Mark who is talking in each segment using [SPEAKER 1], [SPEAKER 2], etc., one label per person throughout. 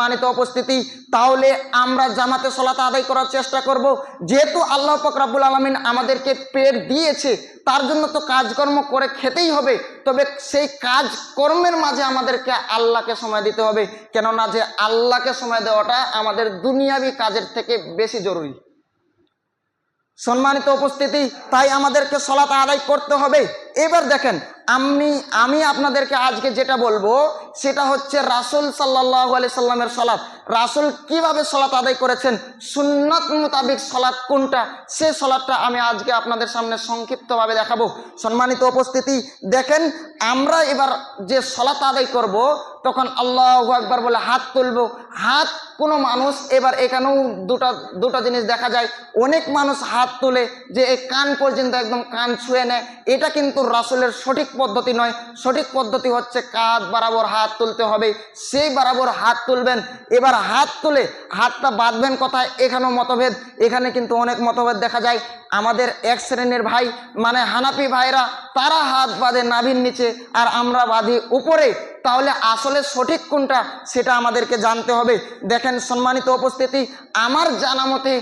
[SPEAKER 1] সম্মানিত উপস্থিতি, তাহলে আমরা জামাতে সলাতে আদায় করার চেষ্টা করব। যেহেতু আল্লাহ ফকরাবুল আলমিন আমাদেরকে পেট দিয়েছে, তার জন্য তো কাজকর্ম করে খেতেই হবে। তবে সেই কাজকর্মের মাঝে আমাদেরকে আল্লাহকে সময় দিতে হবে। কেননা যে আল্লাহকে সময় দেওয়াটা আমাদের দুনিয়াবি কাজের থেকে বেশি জরুরি। সম্মানিত উপস্থিতি, তাই আমাদেরকে সলাত আদায় করতে হবে। এবার দেখেন আমি আমি আপনাদেরকে আজকে যেটা বলব, সেটা হচ্ছে রাসুল সাল্লাহ আলি সাল্লামের সলাৎ রাসুল কীভাবে সলাত আদায় করেছেন? সুন্নত মোতাবিক সলাৎ কোনটা? সে সলাৎটা আমি আজকে আপনাদের সামনে সংক্ষিপ্তভাবে দেখাবো। সম্মানিত উপস্থিতি, দেখেন আমরা এবার যে সলাত আদায় করব তখন আল্লাহ একবার বলে হাত তুলবো। হাত, কোনো মানুষ, এবার এখানেও দুটা দুটা জিনিস দেখা যায়। অনেক মানুষ হাত তুলে যে এই কান পর্যন্ত একদম কান ছুঁয়ে নেয়। এটা কিন্তু রাসুলের সঠিক পদ্ধতি নয়। সঠিক পদ্ধতি হচ্ছে কাঁধ বরাবর হাত তুলতে হবে। সেই বরাবর হাত তুলবেন। এবার হাত তুলে হাতটা বাঁধবেন কথায়? এখানেও মতভেদ। এখানে কিন্তু অনেক মতভেদ দেখা যায়। আমাদের এক শ্রেণির ভাই মানে হানাপি ভাইরা, তারা হাত বাঁধে নাভির নিচে আর আমরা বাঁধি উপরে। তাহলে আসলে সঠিক কোনটা সেটা আমাদেরকে জানতে হবে। দেখেন সম্মানিত উপস্থিতি, আমার জানা মতে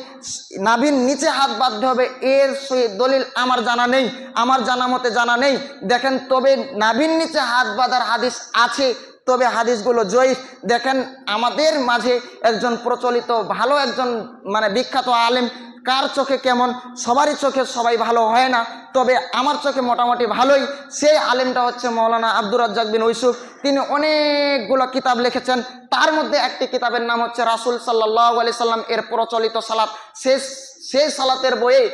[SPEAKER 1] নাভির নিচে হাত বাঁধতে হবে, এর সহি- দলিল আমার জানা নেই, আমার জানা মতে জানা নেই। দেখেন তবে নাভির নিচে হাত বাঁধার হাদিস আছে, তবে হাদিসগুলো জয়ীফ। দেখেন আমাদের মাঝে একজন প্রচলিত, ভালো একজন মানে বিখ্যাত আলেম কার চোখে কেমন? সবারই চোখে সবাই ভালো হয় না। তবে আমার চোখে মোটামুটি ভালোই। সেই আলেমটা হচ্ছে মৌলানা আব্দুর রাজ্জাক বিন তিনি অনেকগুলো কিতাব লিখেছেন। তার মধ্যে একটি কিতাবের নাম হচ্ছে রাসুল সাল্লাহ আলি সাল্লাম এর প্রচলিত সালাত। শেষ সেই সালাতের বইয়ে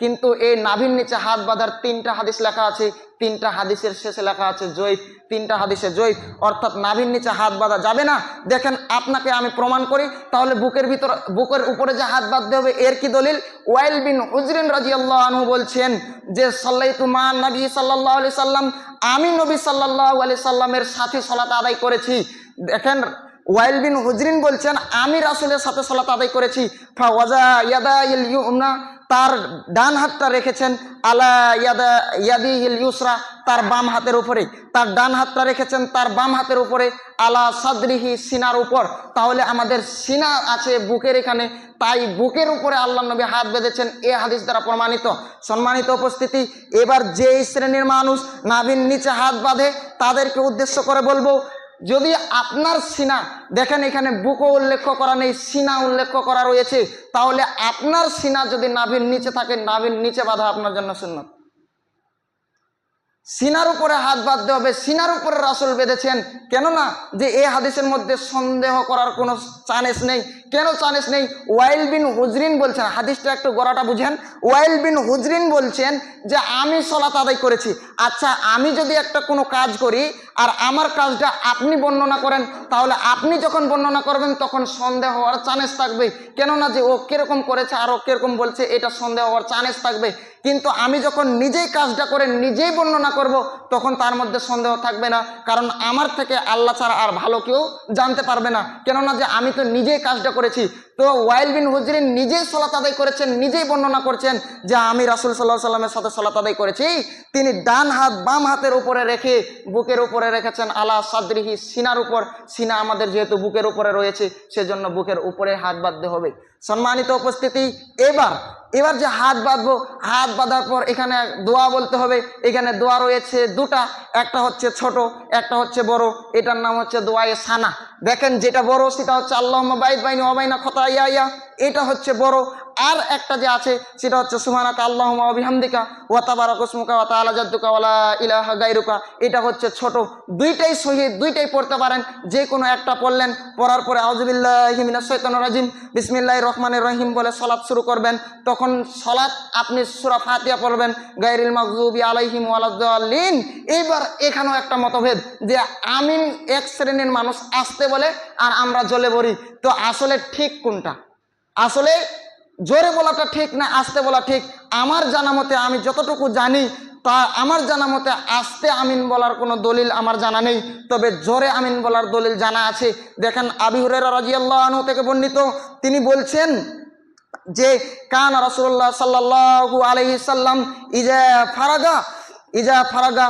[SPEAKER 1] কিন্তু এই নাভির নিচে হাত বাঁধার তিনটা হাদিস লেখা আছে। তিনটা হাদিসের শেষে লেখা আছে জৈফ তিনটা হাদিসে জৈফ অর্থাৎ নাভির নিচে হাত বাঁধা যাবে না। দেখেন, আপনাকে আমি প্রমাণ করি, তাহলে বুকের ভিতর বুকের উপরে যে হাত বাঁধতে হবে, এর কি দলিল? ওয়াইল বিন উজরিন রাজি আল্লাহ আনহু বলছেন যে সাল্লাই তুমা নবী সাল্লাহ আলি সাল্লাম, আমি নবী সাল্লাহ আলি সাল্লামের সাথে সলাত আদায় করেছি। দেখেন, ওয়াইল বিন হুজরিন বলছেন, আমি রাসুলের সাথে সলাত আদায় করেছি। ফা ওয়াজা ইয়াদা ইউমনা তার ডান হাতটা রেখেছেন আলা ইয়াদা ইয়াদি ইল ইউসরা, তার বাম হাতের উপরে। তার ডান হাতটা রেখেছেন, তার বাম হাতের উপরে। আলা সাদরিহি সিনার উপর। তাহলে আমাদের সিনা আছে বুকের এখানে। তাই বুকের উপরে আল্লাহ নবী হাত বেঁধেছেন, এ হাদিস দ্বারা প্রমাণিত। সম্মানিত উপস্থিতি, এবার যে শ্রেণির মানুষ নাভির নিচে হাত বাঁধে, তাদেরকে উদ্দেশ্য করে বলব যদি আপনার সিনা, দেখেন এখানে বুকও উল্লেখ করা নেই, সিনা উল্লেখ করা রয়েছে, তাহলে আপনার সিনা যদি নাভির নিচে থাকে, নাভির নিচে বাঁধা আপনার জন্য সুন্নত। সিনার উপরে হাত বাঁধতে হবে, সিনার উপরে রাসুল বেঁধেছেন, কেননা যে এ হাদিসের মধ্যে সন্দেহ করার কোনো চান্স নেই। কেন চান্স নেই? ওয়াইল বিন হুজরিন বলছেন, হাদিসটা একটু গড়াটা বুঝেন। ওয়াইল বিন হুজরিন বলছেন যে, আমি সলাত আদায় করেছি। আচ্ছা আমি যদি একটা কোনো কাজ করি আর আমার কাজটা আপনি বর্ণনা করেন, তাহলে আপনি যখন বর্ণনা করবেন, তখন সন্দেহ হওয়ার চানেস থাকবে। কেননা যে ও কীরকম করেছে আর ও কীরকম বলছে, এটা সন্দেহ হওয়ার চানেস থাকবে। কিন্তু আমি যখন নিজেই কাজটা করে নিজেই বর্ণনা করব, তখন তার মধ্যে সন্দেহ থাকবে না। কারণ আমার থেকে আল্লাহ ছাড়া আর ভালো কেউ জানতে পারবে না। কেননা যে আমি তো নিজেই কাজটা করেছি তো ওয়াইল বিন হুজরিন নিজেই সলাত আদায় করেছেন, নিজেই বর্ণনা করছেন যে আমি রাসুল সাল্লাহ সাল্লামের সাথে সলাত আদায় করেছি। তিনি ডান হাত, বাম হাতের উপরে রেখে বুকের উপরে রেখেছেন, আলা সাদরিহি, সিনার উপর। সিনা আমাদের যেহেতু বুকের উপরে রয়েছে, সেজন্য বুকের উপরে হাত বাঁধতে হবে। সম্মানিত উপস্থিতি। এবার এবার যে হাত বাঁধবো, হাত বাঁধার পর এখানে দোয়া বলতে হবে। এখানে দোয়া রয়েছে দুটা, একটা হচ্ছে ছোট, একটা হচ্ছে বড়। এটার নাম হচ্ছে দোয়ায়ে সানা। দেখেন যেটা বড়, সেটা হচ্ছে আল্লাহ বাইদ বাইনি অবাইনা খতা ইয়া ইয়া। এটা হচ্ছে বড়। আর একটা যে আছে, সেটা হচ্ছে সুমানাকা আল্লাহ অবিহামদিকা ওয়া তাবারা কুসমুকা ওয়া তাআলা জাদ্দুকা ওয়ালা ইলাহা গাইরুকা এটা হচ্ছে ছোট। দুইটাই শহীদ দুইটাই পড়তে পারেন। যে কোনো একটা পড়লেন, পড়ার পরে আউজুবিল্লাহি মিনাশ শাইতানির রাজিম, বিসমিল্লাহির রহমানির রহিম বলে সলাৎ শুরু করবেন। তখন সলাৎ আপনি সূরা ফাতিহা পড়বেন, গায়রিল মাগযুবি আলাইহিম ওয়ালাদ্দাল্লিন এইবার এখানেও একটা মতভেদ যে আমিন এক শ্রেণির মানুষ আসতে বলে আর আমরা জ্বলে বলি তো আসলে ঠিক কোনটা? আসলে জোরে বলাটা ঠিক না, আসতে বলা ঠিক। আমার জানা মতে আমি যতটুকু জানি, তা আমার জানা মতে আসতে আমিন বলার কোনো দলিল আমার জানা নেই। তবে জোরে আমিন বলার দলিল জানা আছে। দেখেন আবি হুরেরা রাজিয়াল্লাহ আনহু থেকে বর্ণিত, তিনি বলছেন যে, কান রসুল্লাহ সাল্লাহ আলহি সাল্লাম ইজা ফারাগা ইজা ফারাগা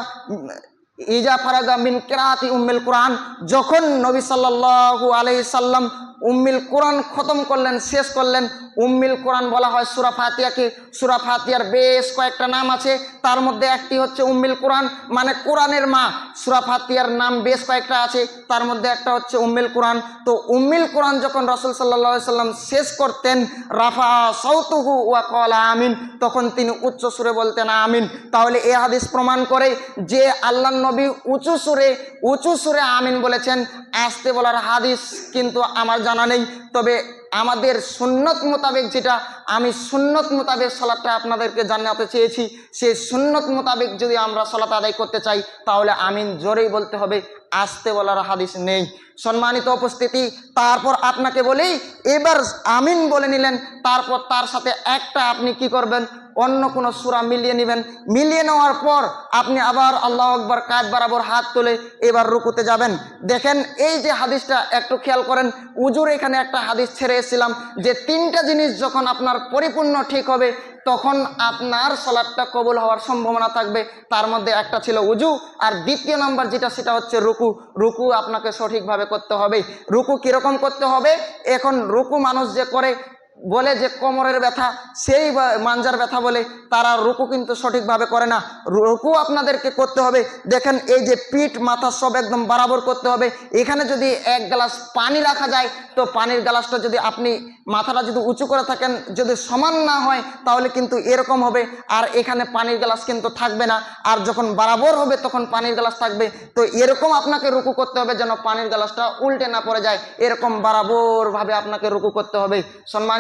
[SPEAKER 1] ইজা ফারাগা মিন কেরাতি উম্মিল কোরআন। যখন নবী সাল্লাল্লাহু আলাইহি সাল্লাম উম্মিল কোরআন খতম করলেন, শেষ করলেন উম্মিল কোরআন বলা হয় সুরা ফাতিয়াকে সুরা ফাতিয়ার বেশ কয়েকটা নাম আছে। তার মধ্যে একটি হচ্ছে উম্মিল কোরআন মানে কোরআনের মা। সুরা ফাতিয়ার নাম বেশ কয়েকটা আছে। তার মধ্যে একটা হচ্ছে উম্মিল কোরআন। তো উম্মিল কোরআন যখন রসুল সাল্লা সাল্লাম শেষ করতেন, রাফা সৌতুহু ওয়া কলা আমিন, তখন তিনি উচ্চ সুরে বলতেন আমিন। তাহলে এ হাদিস প্রমাণ করে যে আল্লাহ নবী উঁচু সুরে উঁচু সুরে আমিন বলেছেন, আসতে বলার হাদিস কিন্তু আমার জানা নেই। তবে আমাদের সুন্নত মোতাবেক যেটা আমি সুন্নত মোতাবেক সলাটটা আপনাদেরকে জানাতে চেয়েছি। সেই সুন্নত মোতাবেক যদি আমরা সলাত আদায় করতে চাই, তাহলে আমিন জোরেই বলতে হবে আসতে বলার হাদিস নেই। সম্মানিত উপস্থিতি, তারপর আপনাকে বলেই এবার আমিন বলে নিলেন, তারপর তার সাথে একটা আপনি কি করবেন, অন্য কোনো সুরা মিলিয়ে নেবেন। মিলিয়ে নেওয়ার পর আপনি আবার আল্লাহ আকবর কাজ বরাবর হাত তুলে এবার রুকুতে যাবেন। দেখেন, এই যে হাদিসটা একটু খেয়াল করেন উজুর এখানে একটা হাদিস ছেড়ে এসেছিলাম যে তিনটা জিনিস যখন আপনার পরিপূর্ণ ঠিক হবে, তখন আপনার সলাদটা কবুল হওয়ার সম্ভাবনা থাকবে। তার মধ্যে একটা ছিল উজু, আর দ্বিতীয় নাম্বার যেটা, সেটা হচ্ছে রুকু। রুকু আপনাকে সঠিকভাবে করতে হবে। রুকু কীরকম করতে হবে? এখন রুকু মানুষ যে করে বলে যে কোমরের ব্যথা, সেই মাঞ্জার ব্যথা বলে, তারা রুকু কিন্তু সঠিকভাবে করে না। রুকু আপনাদেরকে করতে হবে। দেখেন এই যে পিঠ, মাথা সব একদম বরাবর করতে হবে। এখানে যদি এক গ্লাস পানি রাখা যায়, তো পানির গ্লাসটা যদি আপনি মাথাটা যদি উঁচু করে থাকেন, যদি সমান না হয়, তাহলে কিন্তু এরকম হবে। আর এখানে পানির গ্লাস কিন্তু থাকবে না। আর যখন বরাবর হবে, তখন পানির গ্লাস থাকবে। তো এরকম আপনাকে রুকু করতে হবে যেন পানির গ্লাসটা উল্টে না পড়ে যায়। এরকম বরাবরভাবে আপনাকে রুকু করতে হবে।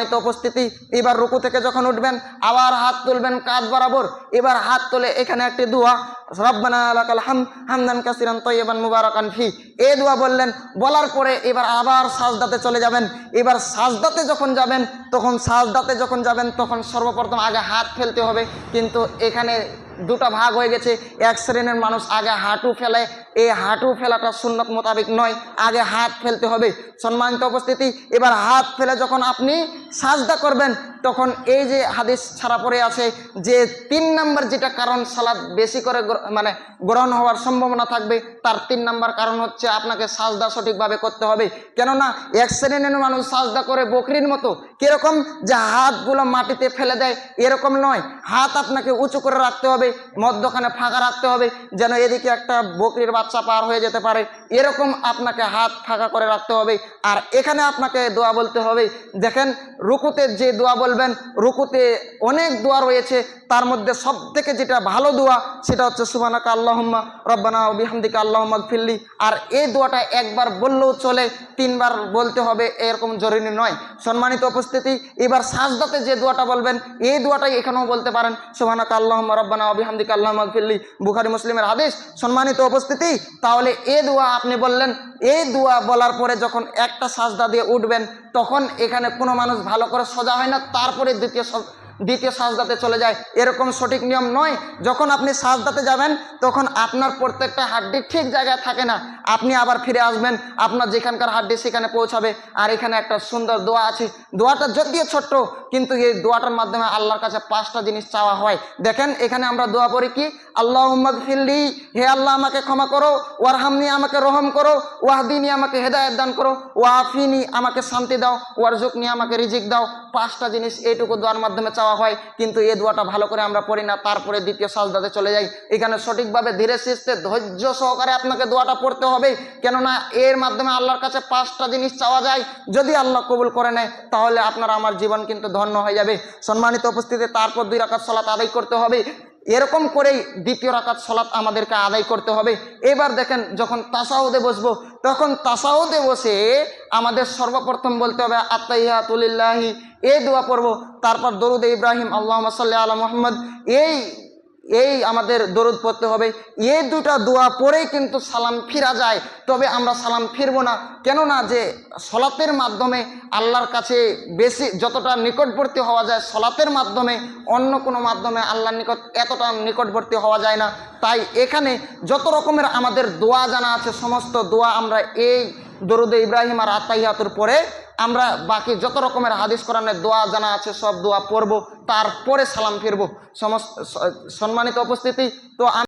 [SPEAKER 1] সম্মানিত উপস্থিতি, এবার রুকু থেকে যখন উঠবেন, আবার হাত তুলবেন কাজ বরাবর, এবার হাত তুলে এখানে একটি দোয়া, রব্বানা আলাকাল হাম হামদান কাসিরান মুবারাকান ফি। এ দোয়া বললেন, বলার পরে এবার আবার সাজদাতে চলে যাবেন। এবার সাজদাতে যখন যাবেন তখন সাজদাতে যখন যাবেন, তখন সর্বপ্রথম আগে হাত ফেলতে হবে। কিন্তু এখানে দুটো ভাগ হয়ে গেছে। এক শ্রেণির মানুষ আগে হাঁটু ফেলে। এই হাঁটু ফেলাটা সুন্নত মোতাবেক নয়, আগে হাত ফেলতে হবে। সম্মানিত উপস্থিতি, এবার হাত ফেলে যখন আপনি সাজদা করবেন, তখন এই যে হাদিস ছাড়া পড়ে আছে যে তিন নাম্বার যেটা কারণ সালাদ বেশি করে মানে গ্রহণ হওয়ার সম্ভাবনা থাকবে, তার তিন নাম্বার কারণ হচ্ছে আপনাকে সাজদা সঠিকভাবে করতে হবে। কেননা এক শ্রেণির মানুষ সাজদা করে বকরির মতো, কীরকম যে হাতগুলো মাটিতে ফেলে দেয়, এরকম নয়। হাত আপনাকে উঁচু করে রাখতে হবে, মধ্যখানে ফাঁকা রাখতে হবে, যেন এদিকে একটা বকরির বাচ্চা পার হয়ে যেতে পারে। এরকম আপনাকে হাত ফাঁকা করে রাখতে হবে। আর এখানে আপনাকে দোয়া বলতে হবে, দেখেন, রুকুতে যে দোয়া বলবেন, রুকুতে অনেক দোয়া রয়েছে তার মধ্যে সব থেকে যেটা ভালো দোয়া, সেটা হচ্ছে সুবানাকা আল্লাহম্মা রব্বানা বিহামদিকা আল্লাহম্মা ফিল্লি আর এই দোয়াটা একবার বললেও চলে, তিনবার বলতে হবে, এরকম জরুরি নয়। সম্মানিত উপস্থিতি, এবার সাজদাতে যে দোয়াটা বলবেন, এই দোয়াটাই এখানেও বলতে পারেন সুবানাকা আল্লাহম্মা রব্বানা বিহামদিকা আল্লাহম্মা ফিল্লি বুখারি মুসলিমের হাদিস, সম্মানিত উপস্থিতি, তাহলে এ দোয়া আপনি বললেন, এই দোয়া বলার পরে যখন একটা সাজদা দিয়ে উঠবেন, তখন এখানে কোনো মানুষ ভালো করে সোজা হয় না, তারপরে দ্বিতীয় দ্বিতীয় সাজদাতে চলে যায়। এরকম সঠিক নিয়ম নয়। যখন আপনি সাজদাতে যাবেন, তখন আপনার প্রত্যেকটা হাড্ডি ঠিক জায়গায় থাকে না। আপনি আবার ফিরে আসবেন, আপনার যেখানকার হাড্ডি সেখানে পৌঁছাবে। আর এখানে একটা সুন্দর দোয়া আছে। দোয়াটা যদিও ছোট্ট, কিন্তু এই দোয়াটার মাধ্যমে আল্লাহর কাছে পাঁচটা জিনিস চাওয়া হয়। দেখেন, এখানে আমরা দোয়া পড়ি কি? আল্লাহ ফিল্লি হে আল্লাহ আমাকে ক্ষমা করো, ওয়ারহামনি আমাকে রহম করো, ওয়াহদিনী আমাকে হেদায়ত দান করো ওয়াফিনি আমাকে শান্তি দাও ওয়ারজুকনি আমাকে রিজিক দাও। পাঁচটা জিনিস এইটুকু দোয়ার মাধ্যমে চাওয়া হয়, কিন্তু এই দোয়াটা ভালো করে আমরা পড়ি না, তারপরে দ্বিতীয় সাজদাতে চলে যাই। এখানে সঠিকভাবে ধীরে সিস্তে ধৈর্য সহকারে আপনাকে দোয়াটা পড়তে হবে, কেননা এর মাধ্যমে আল্লাহর কাছে পাঁচটা জিনিস চাওয়া যায়। যদি আল্লাহ কবুল করে নেয়, তাহলে আপনার আমার জীবন কিন্তু ধন্য হয়ে যাবে। সম্মানিত উপস্থিতি, তারপর দুই রাকাত সলাত আদায় করতে হবে। এরকম করেই দ্বিতীয় রাকাত সলাৎ আমাদেরকে আদায় করতে হবে। এবার দেখেন যখন তাসাউদে বসবো, তখন তাসাউদে বসে আমাদের সর্বপ্রথম বলতে হবে আত্মাইহাতুলিল্লাহি এই দোয়া পড়ব। তারপর দরুদ ইব্রাহিম আল্লাহ সাল্লাহ আলা মোহাম্মদ, এই এই আমাদের দরুদ পড়তে হবে। এই দুটা দোয়া পরেই কিন্তু সালাম ফিরা যায়, তবে আমরা সালাম ফিরবো না। কেননা যে সলাতের মাধ্যমে আল্লাহর কাছে বেশি যতটা নিকটবর্তী হওয়া যায়, সলাতের মাধ্যমে অন্য কোনো মাধ্যমে আল্লাহর নিকট এতটা নিকটবর্তী হওয়া যায় না। তাই এখানে যত রকমের আমাদের দোয়া জানা আছে, সমস্ত দোয়া আমরা এই দরুদে ইব্রাহিম আর আত্মাহিয়াতুর পরে আমরা বাকি যত রকমের হাদিস কোরআনের দোয়া জানা আছে, সব দোয়া পড়ব, তারপরে সালাম ফিরবো। সমস্ত সম্মানিত উপস্থিতি, তো